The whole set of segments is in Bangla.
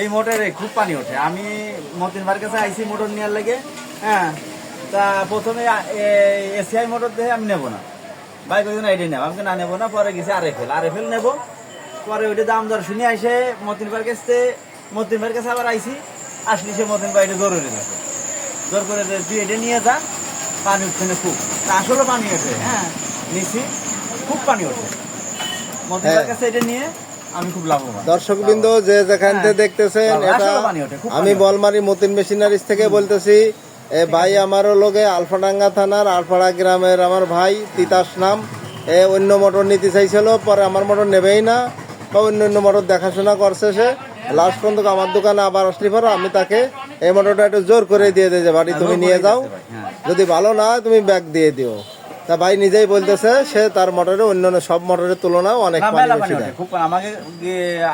এই মোটরে খুব পানি ওঠে। আমি মতিন ভাইয়ের কাছে আইসি মোটর নেওয়ার লাগে হ্যাঁ। তা প্রথমে এসিআই মোটর দেখে আমি নেব না। ভাই কয়েকদিন আইডি নেব। আমি না নেব না। পরে গেছি আর এফেল আর এফেল নেব। পরে ওইটা দাম দর শুনে আইসে মতিন ভাইয়ের কাছে মতিন ভাইয়ের কাছে আবার আইসি আসলি সে মতিন ভাই এটা জরুরি গেছে জোর করে তুই এটা নিয়ে যা পানি উঠছে না খুব। তা আসলে পানি ওঠে হ্যাঁ। নিছি খুব পানি ওঠে। মতিন ভাইয়ের কাছে এটা নিয়ে দর্শকবৃন্দ যে যেখান থেকে হ্যাঁ। দেখতেছেন এটা আমি বলমারি মতিন মেশিনারিজ থেকে বলতেছি এ ভাই আমারও লোকে আলফাডাঙ্গা থানার আলফাড়া গ্রামের আমার ভাই তিতাস নাম। এ অন্য মোটর নিতে চাইছিল পরে আমার মোটর নেবেই না বা অন্য অন্য মোটর দেখাশোনা করছে সে। লাস্ট পর্যন্ত আমার দোকানে আবার আসলি পরে আমি তাকে এই মোটরটা একটু জোর করে দিয়ে দিই যে বাড়ি তুমি নিয়ে যাও। হ্যাঁ। যদি ভালো না হয় তুমি ব্যাগ দিয়ে দিও। তা ভাই নিজেই বলতেছে সে তার মোটরে অন্য অন্য সব মোটরের তুলনায় অনেক পানি বেশি দেয়। খুব আমাকে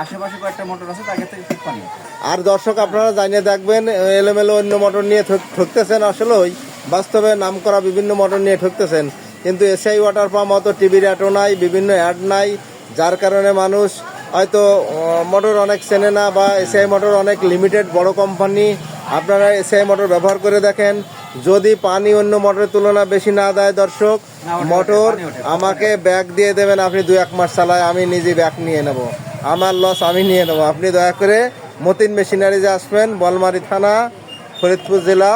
আশেপাশে কয়েকটা মোটর আছে তাকে থেকে খুব পানি আর দর্শক আপনারা জানিয়ে দেখবেন এলোমেলো অন্য মোটর নিয়ে ঠক- ঠকতেছেন আসলে ওই বাস্তবে নাম করা বিভিন্ন মোটর নিয়ে ঠকতেছেন। কিন্তু এসআই ওয়াটার পাম্প অত টিভির অ্যাডও নাই বিভিন্ন অ্যাড নাই যার কারণে মানুষ হয়তো মোটর অনেক চেনে না বা এসআই মোটর অনেক লিমিটেড বড় কোম্পানি আপনারা এসআই মোটর ব্যবহার করে দেখেন। যদি পানি অন্য মোটরের তুলনা বেশি না দেয় দর্শক মোটর আমাকে ব্যাগ দিয়ে দেবেন আপনি দু এক মাস চালায় আমি নিজে ব্যাগ নিয়ে নেব। আমার লস আমি নিয়ে নেব। আপনি দয়া করে মতিন মেশিনারিজে আসবেন বলমারি থানা ফরিদপুর জেলা।